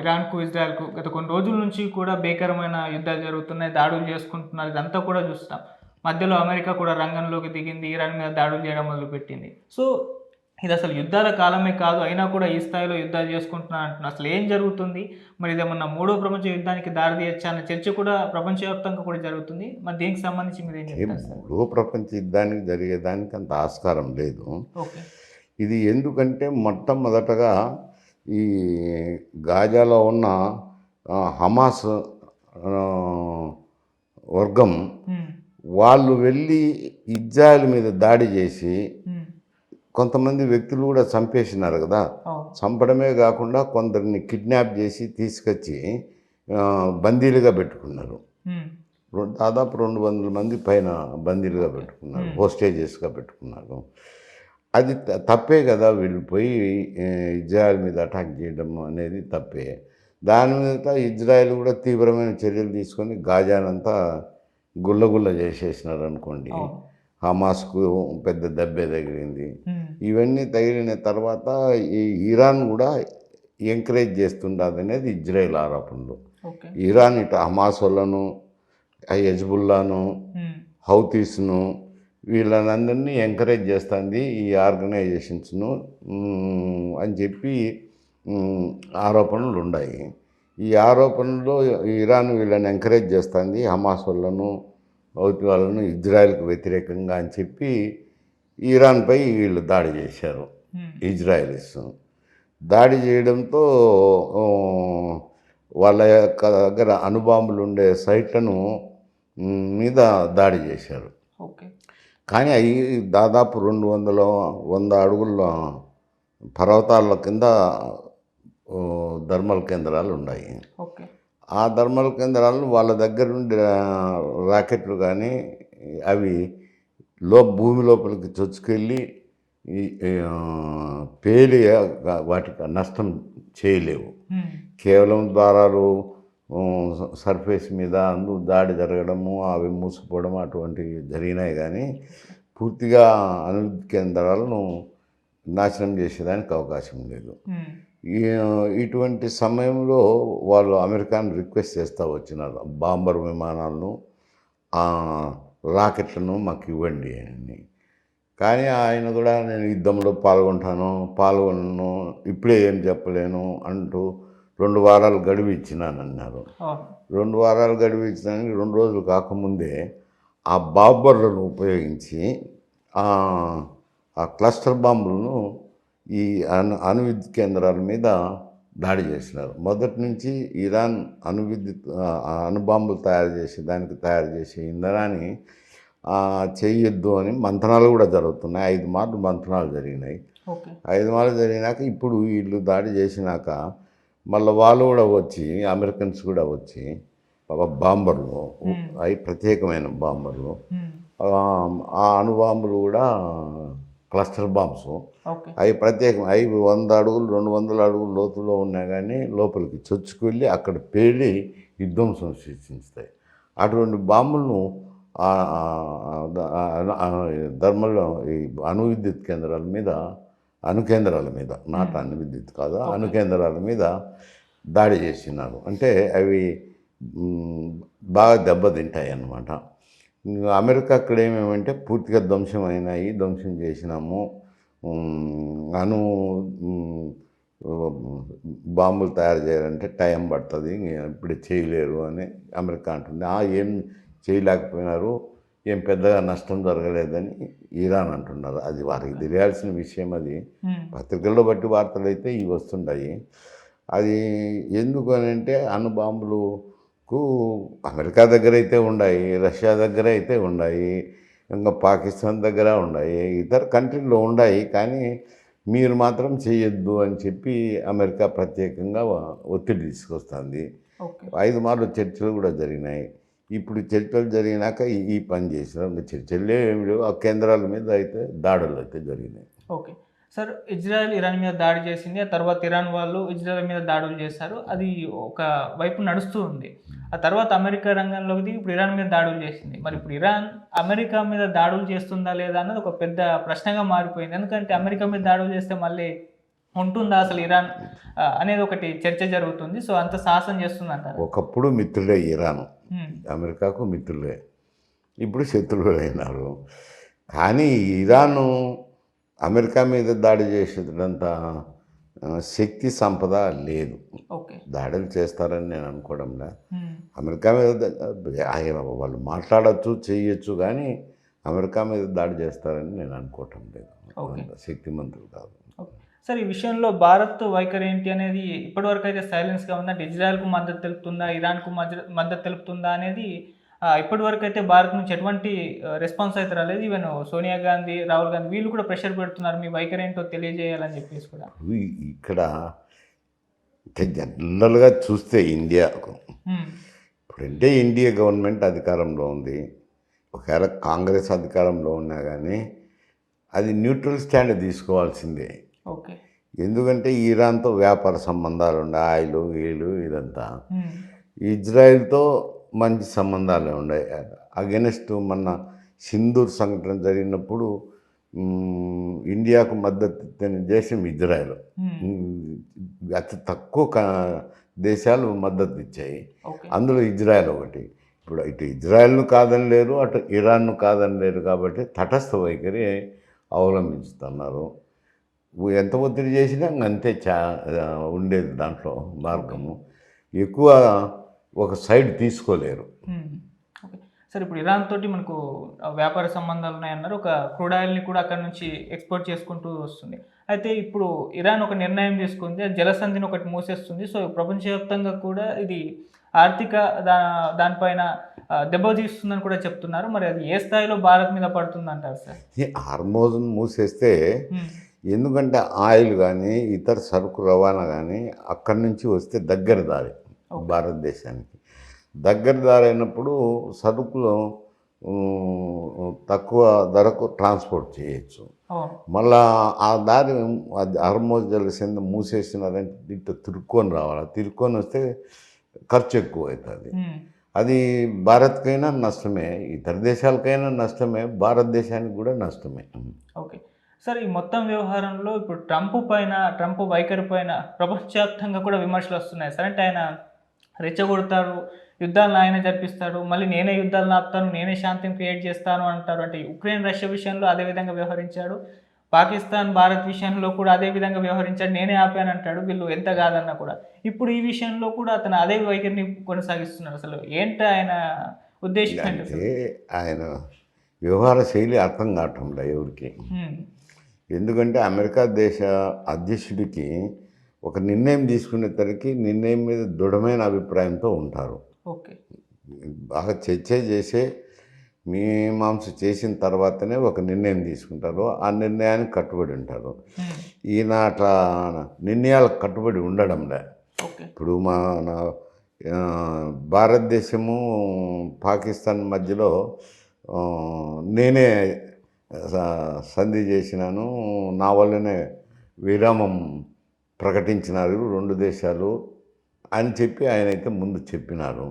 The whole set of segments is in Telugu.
ఇరాన్కు ఇజ్రాయెల్కు గత కొన్ని రోజుల నుంచి కూడా భీకరమైన యుద్ధాలు జరుగుతున్నాయి దాడులు చేసుకుంటున్నారు. ఇదంతా కూడా చూస్తాం. మధ్యలో అమెరికా కూడా రంగంలోకి దిగింది ఇరాన్ మీద దాడులు చేయడం మొదలుపెట్టింది. సో ఇది అసలు యుద్ధాల కాలమే కాదు అయినా కూడా ఈ స్థాయిలో యుద్ధాలు చేసుకుంటున్నారు అంటున్నారు. అసలు ఏం జరుగుతుంది? మరి ఇదేమన్నా మూడో ప్రపంచ యుద్ధానికి దారి తీయచ్చా అన్న చర్చ కూడా ప్రపంచవ్యాప్తంగా కూడా జరుగుతుంది. మరి దీనికి సంబంధించి మీరు ఏం చెప్తారు మూడో ప్రపంచ యుద్ధానికి జరిగేదానికి అంత ఆస్కారం లేదు. ఓకే. ఇది ఎందుకంటే మొట్టమొదటగా ఈ గాజాలో ఉన్న హమాస్ వర్గం వాళ్ళు వెళ్ళి ఇజ్రాయెల్ మీద దాడి చేసి కొంతమంది వ్యక్తులు కూడా చంపేసినారు కదా. చంపడమే కాకుండా కొందరిని కిడ్నాప్ చేసి తీసుకొచ్చి బందీలుగా పెట్టుకున్నారు. దాదాపు రెండు వందల మంది పైన బందీలుగా పెట్టుకున్నారు. హోస్టేజెస్గా పెట్టుకున్నారు. అది తప్పే కదా వీళ్ళు పోయి ఇజ్రాయెల్ మీద అటాక్ చేయడం అనేది తప్పే. దాని మీద ఇజ్రాయెల్ కూడా తీవ్రమైన చర్యలు తీసుకొని గాజానంతా గుల్లగుల్ల చేసేసినారు అనుకోండి హమాస్కు పెద్ద దెబ్బే తగిలింది. ఇవన్నీ తగిలిన తర్వాత ఈ ఇరాన్ కూడా ఎంకరేజ్ చేస్తుండదు అనేది ఇజ్రాయెల్ ఆరోపణలు. ఇరాన్ ఇటు హమాస్ వాళ్ళను ఆ హెజ్బుల్లాను హౌతీస్ను వీళ్ళనందరినీ ఎంకరేజ్ చేస్తుంది ఈ ఆర్గనైజేషన్స్ను అని చెప్పి ఆరోపణలు ఉన్నాయి ఈ ఆరోపణలో ఇరాన్ వీళ్ళని ఎంకరేజ్ చేస్తుంది హమాస్ వాళ్ళను హౌతీ వాళ్ళను ఇజ్రాయెల్కి వ్యతిరేకంగా అని చెప్పి ఇరాన్పై వీళ్ళు దాడి చేశారు. ఇజ్రాయలీస్. దాడి చేయడంతో వాళ్ళ యొక్క దగ్గర అణుబాంబులు ఉండే సైట్లను మీద దాడి చేశారు. ఓకే. కానీ అవి దాదాపు రెండు వందల వంద అడుగుల పర్వతాల కింద ఆ, థర్మల్ కేంద్రాలు ఉన్నాయి. ఆ థర్మల్ కేంద్రాలు వాళ్ళ దగ్గర నుండి రాకెట్లు కానీ అవి లో భూమి లోపలికి చొచ్చుకెళ్ళి పేలి వాటికి నష్టం చేయలేవు. కేవలం ద్వారాలు సర్ఫేస్ మీద అందు దాడి జరగడము అవి మూసుకుపోవడం అటువంటివి జరిగినాయి కానీ పూర్తిగా అభివృద్ధి కేంద్రాలను నాశనం చేసేదానికి అవకాశం లేదు. ఇటువంటి సమయంలో వాళ్ళు అమెరికాను రిక్వెస్ట్ చేస్తూ వచ్చినారు. బాంబర్ విమానాలను ఆ, రాకెట్లను మాకు ఇవ్వండి అని. కానీ ఆయన కూడా నేను యుద్ధంలో పాల్గొంటాను పాల్గొనను ఇప్పుడే ఏం చెప్పలేను అంటూ రెండు వారాలు గడువు ఇచ్చినానన్నారు. రెండు వారాలు గడువు ఇచ్చినానికి రెండు రోజులు కాకముందే ఆ బాంబర్లను ఉపయోగించి ఆ క్లస్టర్ బాంబులను ఈ అణు అణువిద్యుత్ కేంద్రాల మీద దాడి చేసినారు. మొదటి నుంచి ఇరాన్ అణువిద్యుత్ అణుబాంబులు తయారు చేసి దానికి తయారు చేసే ఇంధనాన్ని చేయొద్దు అని మంథనాలు కూడా జరుగుతున్నాయి. ఐదు మార్లు మంథనాలు జరిగినాయి. ఐదు మార్లు జరిగినాక ఇప్పుడు వీళ్ళు దాడి చేసినాక మళ్ళీ వాళ్ళు కూడా వచ్చి అమెరికన్స్ కూడా వచ్చి ఒక బాంబర్లు అవి ప్రత్యేకమైన బాంబర్లు ఆ, అణుబాంబులు కూడా క్లస్టర్ బాంబ్స్. అవి ప్రత్యేకం అవి వంద అడుగులు రెండు వందల అడుగులు లోతులో ఉన్నా కానీ లోపలికి చొచ్చుకెళ్ళి అక్కడ పేలి విధ్వంసం సృష్టిస్తాయి. అటువంటి బాంబులను ధర్మల్ ఈ అణు విద్యుత్ కేంద్రాల మీద అణు కేంద్రాల మీద నాట్ అణు విద్యుత్ కాదు అణు కేంద్రాల మీద దాడి చేసినారు. అంటే అవి బాగా దెబ్బతింటాయి అన్నమాట. అమెరికా అక్కడ ఏమేమంటే పూర్తిగా ధ్వంసం అయినాయి ధ్వంసం చేసినాము ఉమ్, బాంబులు తయారు చేయాలంటే టైం పడుతుంది ఇప్పుడు చేయలేరు అని అమెరికా అంటుంది. ఆ ఏం చేయలేకపోయినారు. ఏం పెద్దగా నష్టం జరగలేదని ఇరాన్ అంటున్నారు. అది వారికి తెలియాల్సిన విషయం అది. పత్రికల్లో బట్టి వార్తలు అయితే ఇవి వస్తుంటాయి. అది ఎందుకు అని అంటే అణుబాంబులకు అమెరికా దగ్గర అయితే ఉన్నాయి రష్యా దగ్గర అయితే ఉన్నాయి ఇంకా పాకిస్తాన్ దగ్గర ఉన్నాయి ఇతర కంట్రీల్లో ఉన్నాయి. కానీ మీరు మాత్రం చేయొద్దు అని చెప్పి అమెరికా ప్రత్యేకంగా ఒత్తిడి తీసుకొస్తుంది. ఐదు మార్లు చర్చలు కూడా జరిగినాయి. ఇప్పుడు చర్చలు జరిగినాక ఈ- పని చేసినారు. చర్చలే ఏమి లేవు. ఆ కేంద్రాల మీద అయితే దాడులు అయితే జరిగినాయి. ఓకే. సార్ ఇజ్రాయెల్ ఇరాన్ మీద దాడి చేసింది. ఆ తర్వాత ఇరాన్ వాళ్ళు ఇజ్రాయెల్ మీద దాడులు చేశారు. అది ఒక వైపు నడుస్తూ ఉంది. ఆ తర్వాత అమెరికా రంగంలోకి దిగి ఇప్పుడు ఇరాన్ మీద దాడులు చేసింది. మరి ఇప్పుడు ఇరాన్ అమెరికా మీద దాడులు చేస్తుందా లేదా అన్నది ఒక పెద్ద ప్రశ్నగా మారిపోయింది. ఎందుకంటే అమెరికా మీద దాడులు చేస్తే మళ్ళీ ఉంటుందా అసలు ఇరాన్? అనేది ఒకటి చర్చ జరుగుతుంది. సో అంత సాహసం చేస్తుంది అంటారు ఒకప్పుడు మిత్రుడే ఇరాన్. అమెరికాకు మిత్రులే. ఇప్పుడు శత్రువులు అయినారు. కానీ ఇరాను అమెరికా మీద దాడి చేసేటంత శక్తి సంపద లేదు. దాడులు చేస్తారని నేను అనుకోవడంలే. అమెరికా మీద ఆయన వాళ్ళు మాట్లాడచ్చు చేయొచ్చు కానీ అమెరికా మీద దాడి చేస్తారని నేను అనుకోవటం లేదు. శక్తిమంతులు కాదు. సార్ ఈ విషయంలో భారత్ వైఖరి ఏంటి అనేది ఇప్పటివరకు అయితే సైలెన్స్గా ఉందా? అంటే ఇజ్రాయెల్కు మద్దతు తెలుపుతుందా? ఇరాన్కు మద్దతు తెలుపుతుందా అనేది ఇప్పటివరకు అయితే భారత్ నుంచి ఎటువంటి రెస్పాన్స్ అయితే రాలేదు. ఈవెన్ సోనియా గాంధీ రాహుల్ గాంధీ వీళ్ళు కూడా ప్రెషర్ పెడుతున్నారు. మీ వైఖరి ఏంటో తెలియజేయాలని చెప్పేసి కూడా. ఇక్కడ ఇంకా జనరల్గా చూస్తే ఇండియాకు ఇప్పుడంటే ఇండియా గవర్నమెంట్ అధికారంలో ఉంది. ఒకవేళ కాంగ్రెస్ అధికారంలో ఉన్నా కానీ అది న్యూట్రల్ స్టాండ్ తీసుకోవాల్సిందే. ఓకే. ఎందుకంటే ఇరాన్తో వ్యాపార సంబంధాలు ఉండే ఆయిల్ వీళ్ళు ఇదంతా. ఇజ్రాయెల్తో మంచి సంబంధాలే ఉన్నాయి అగెనెస్ట్ మొన్న సింధూర్ సంఘటన జరిగినప్పుడు ఇండియాకు మద్దతు ఇచ్చిన దేశం ఇజ్రాయెల్. అతి తక్కువ దేశాలు మద్దతు ఇచ్చాయి. అందులో ఇజ్రాయెల్ ఒకటి. ఇప్పుడు ఇటు ఇజ్రాయెల్ను కాదని లేరు అటు ఇరాన్ను కాదని లేరు కాబట్టి తటస్థ వైఖరి అవలంబిస్తున్నారు. ఉ- ఎంత ఒత్తిడి చేసినా అంతే చా ఉండేది దాంట్లో మార్గము. ఎక్కువ ఒక సైడ్ తీసుకోలేరు. సార్ ఇప్పుడు ఇరాన్ తోటి మనకు వ్యాపార సంబంధాలు ఉన్నాయన్నారు. ఒక క్రూడ్ ఆయిల్ని కూడా అక్కడ నుంచి ఎక్స్పోర్ట్ చేసుకుంటూ వస్తుంది. అయితే ఇప్పుడు ఇరాన్ ఒక నిర్ణయం తీసుకుంది. జలసంధిని ఒకటి మూసేస్తుంది. సో ప్రపంచవ్యాప్తంగా కూడా ఇది ఆర్థిక దా దానిపైన దెబ్బతీస్తుందని కూడా చెప్తున్నారు. మరి అది ఏ స్థాయిలో భారత్ మీద పడుతుంది అంటారు సార్? ఈ హార్మోజన్ మూసేస్తే. ఎందుకంటే ఆయిల్ కానీ ఇతర సరుకు రవాణా కానీ అక్కడి నుంచి వస్తే దగ్గర దారి భారతదేశానికి. దగ్గర దారి అయినప్పుడు సరుకులు తక్కువ ధరకు ట్రాన్స్పోర్ట్ చేయొచ్చు. మళ్ళా ఆ దారి అది హర్మోజ్ జలసింద మూసేసినారంటే ఇట్లా తిరుక్కొని రావాలి. తిరుక్కొని వస్తే ఖర్చు ఎక్కువ అవుతుంది. అది భారత్కైనా నష్టమే ఇతర దేశాలకైనా నష్టమే భారతదేశానికి కూడా నష్టమే. సార్ ఈ మొత్తం వ్యవహారంలో ఇప్పుడు ట్రంప్ పైన ట్రంప్ వైఖరి పైన ప్రపంచవ్యాప్తంగా కూడా విమర్శలు వస్తున్నాయి. సార్ అంటే ఆయన రెచ్చగొడతారు యుద్ధాలను ఆయన జరిపిస్తాడు మళ్ళీ నేనే యుద్ధాలను ఆపుతాను నేనే శాంతిని క్రియేట్ చేస్తాను అంటారు. అంటే ఉక్రెయిన్ రష్యా విషయంలో అదే విధంగా వ్యవహరించాడు. పాకిస్తాన్ భారత్ విషయంలో కూడా అదే విధంగా వ్యవహరించాడు నేనే ఆపాను అంటాడు. వీళ్ళు ఎంత కాదన్నా కూడా. ఇప్పుడు ఈ విషయంలో కూడా అతను అదే వైఖరిని కొనసాగిస్తున్నారు అసలు ఏంటి ఆయన ఉద్దేశం? అంటే ఆయన వ్యవహార శైలి అర్థం కావటంలే ఎవరికి. ఎందుకంటే అమెరికా దేశ అధ్యక్షుడికి ఒక నిర్ణయం తీసుకునేసరికి నిర్ణయం మీద దృఢమైన అభిప్రాయంతో ఉంటారు. ఓకే. బాగా చర్చ చేసే మీమాంస చేసిన తర్వాతనే ఒక నిర్ణయం తీసుకుంటారు. ఆ నిర్ణయానికి కట్టుబడి ఉంటారు. హ్మ్. ఈయన అట్లా నిర్ణయాలకు కట్టుబడి ఉండడంలే ఇప్పుడు మన భారతదేశము పాకిస్తాన్ మధ్యలో నేనే సంధి చేసినాను. నా వల్లనే విరామం ప్రకటించినారు రెండు దేశాలు అని చెప్పి ఆయన అయితే ముందు చెప్పినారు.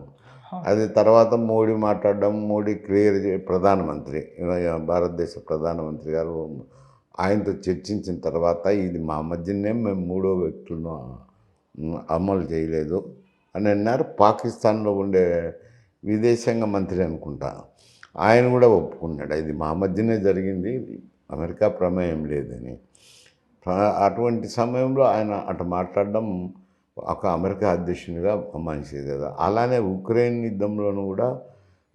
అది తర్వాత మోడీ మాట్లాడడం మోడీ క్లియర్ ప్రధానమంత్రి భారతదేశ ప్రధానమంత్రి గారు ఆయనతో చర్చించిన తర్వాత ఇది మా మధ్యనే మేము మూడో వ్యక్తులను అమలు చేయలేదు అని అన్నారు. పాకిస్తాన్లో ఉండే విదేశాంగ మంత్రి అనుకుంటా. ఆయన కూడా ఒప్పుకున్నాడు. ఇది మా మధ్యనే జరిగింది. అమెరికా ప్రమేయం లేదని. అటువంటి సమయంలో ఆయన అటు మాట్లాడడం ఒక అమెరికా అధ్యక్షునిగా మంచిది కదా అలానే ఉక్రెయిన్ యుద్ధంలోనూ కూడా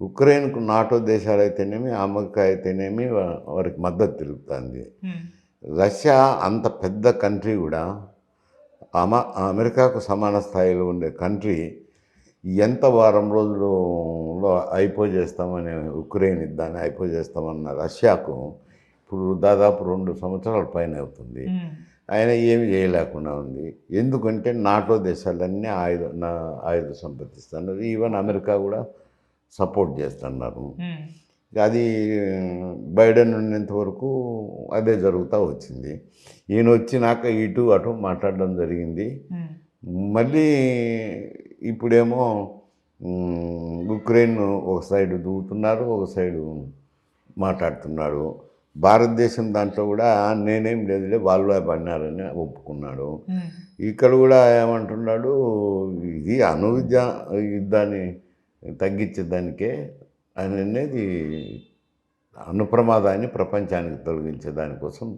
ఉక్రెయిన్కు నాటో దేశాలు అయితేనేమి అమెరికా అయితేనేమి వారికి మద్దతు తెలుపుతుంది. రష్యా అంత పెద్ద కంట్రీ కూడా అమ అమెరికాకు సమాన స్థాయిలో ఉండే కంట్రీ ఎంత వారం రోజులలో అయిపోజేస్తామని ఉక్రెయిన్ యుద్ధాన్ని అయిపోజేస్తామన్న రష్యాకు ఇప్పుడు దాదాపు రెండు సంవత్సరాల పైన అవుతుంది. ఆయన ఏమి చేయలేకుండా ఉంది ఎందుకంటే నాటో దేశాలన్నీ ఆయుధ నా ఆయుధ సంపత్తిస్తున్నారు ఈవెన్ అమెరికా కూడా సపోర్ట్ చేస్తున్నారు. అది బైడెన్ ఉన్నంత వరకు అదే జరుగుతూ వచ్చింది ఈయన వచ్చినాక ఇటు అటు మాట్లాడడం జరిగింది. మళ్ళీ ఇప్పుడేమో ఉక్రెయిన్ ఒక సైడు దూకుతున్నారు ఒక సైడు మాట్లాడుతున్నాడు భారతదేశం దాంట్లో కూడా నేనేం లేదులే వాళ్ళు పడినారని ఒప్పుకున్నాడు. ఇక్కడ కూడా ఏమంటున్నాడు ఇది అణువిద్య యుద్ధాన్ని తగ్గించేదానికే అని అనేది అణుప్రమాదాన్ని ప్రపంచానికి తొలగించే దానికోసం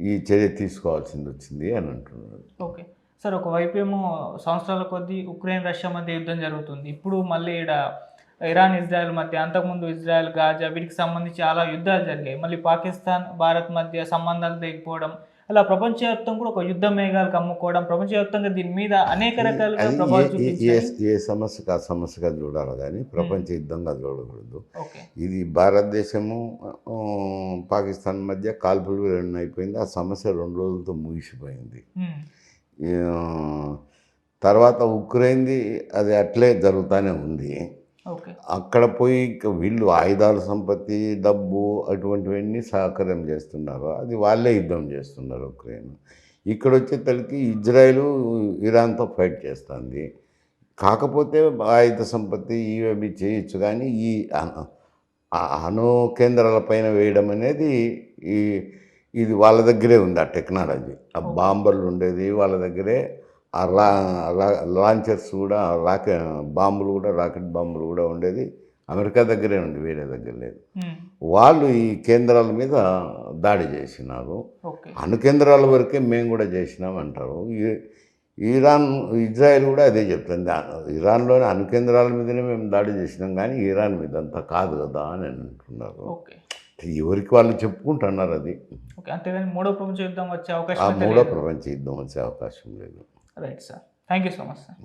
ఈ చర్య తీసుకోవాల్సింది వచ్చింది అని అంటున్నాడు. ఓకే. సార్ ఒకవైపు ఏమో సంవత్సరాల కొద్దీ ఉక్రెయిన్ రష్యా మధ్య యుద్ధం జరుగుతుంది. ఇప్పుడు మళ్ళీ ఇక్కడ ఇరాన్ ఇజ్రాయెల్ మధ్య అంతకుముందు ఇజ్రాయెల్ గాజా వీటికి సంబంధించి చాలా యుద్ధాలు జరిగాయి. మళ్ళీ పాకిస్తాన్ భారత్ మధ్య సంబంధాలు తెగిపోవడం అలా ప్రపంచవ్యాప్తంగా కూడా ఒక యుద్ధ మేఘాలు కమ్ముకోవడం ప్రపంచవ్యాప్తంగా దీని మీద అనేక రకాలుగా ప్రభావం ఏ- సమస్యకు ఆ సమస్యగా చూడాలి కానీ ప్రపంచ యుద్ధంగా చూడకూడదు. ఇది భారతదేశము పాకిస్తాన్ మధ్య కాల్పులు రెండు అయిపోయింది. ఆ సమస్య రెండు రోజులతో ముగిసిపోయింది. తర్వాత ఉక్రెయిన్ది అది అట్లే జరుగుతూనే ఉంది. అక్కడ పోయి వీళ్ళు ఆయుధాల సంపత్తి డబ్బు అటువంటివన్నీ సహకారం చేస్తున్నారు. అది వాళ్ళే యుద్ధం చేస్తున్నారు ఉక్రెయిన్. ఇక్కడ వచ్చేసరికి ఇజ్రాయెల్ ఇరాన్తో ఫైట్ చేస్తుంది. కాకపోతే ఆయుధ సంపత్తి ఇవి చేయొచ్చు కానీ ఈ అణు కేంద్రాల పైన వేయడం అనేది ఈ ఇది వాళ్ళ దగ్గరే ఉంది ఆ టెక్నాలజీ. ఆ బాంబర్లు ఉండేది వాళ్ళ దగ్గరే. ఆ లాంచర్స్ కూడా రాకె బాంబులు కూడా రాకెట్ బాంబులు కూడా ఉండేది. అమెరికా దగ్గరే ఉంది వేరే దగ్గర లేదు. వాళ్ళు ఈ కేంద్రాల మీద దాడి చేసినారు. అణు కేంద్రాల వరకే మేము కూడా చేసినాం అంటారు. ఈ- ఇరాన్ ఇజ్రాయెల్ కూడా అదే చెప్తుంది. ఇరాన్లోని అణు కేంద్రాల మీదనే మేము దాడి చేసినాం కానీ ఇరాన్ మీద అంతా కాదు కదా అని అంటున్నారు. ఓకే. ఎవరికి వాళ్ళు చెప్పుకుంటున్నారు అది? ఓకే మూడో ప్రపంచ యుద్ధం వచ్చే అవకాశం మూడో. ప్రపంచ యుద్ధం వచ్చే అవకాశం లేదు. Right sir thank you so much sir